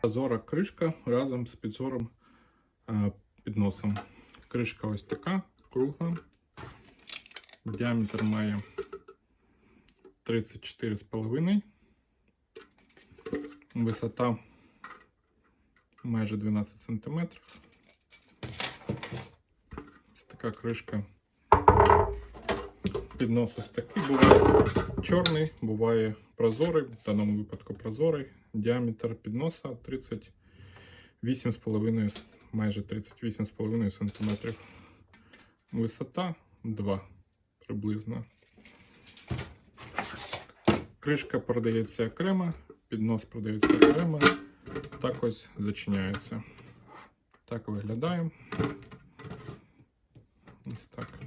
Прозора кришка разом з підзором е, під носом. Кришка ось така, кругла. Діаметр має 34,5. Висота майже 12 см. Ось така кришка. Піднос ось такий буває чорний, буває прозорий, в даному випадку прозорий. Діаметр підноса 38,5, майже 38,5 см. Висота 2 приблизно. Кришка продається окремо, піднос продається окремо, так ось зачиняється. Так виглядає. Ось так.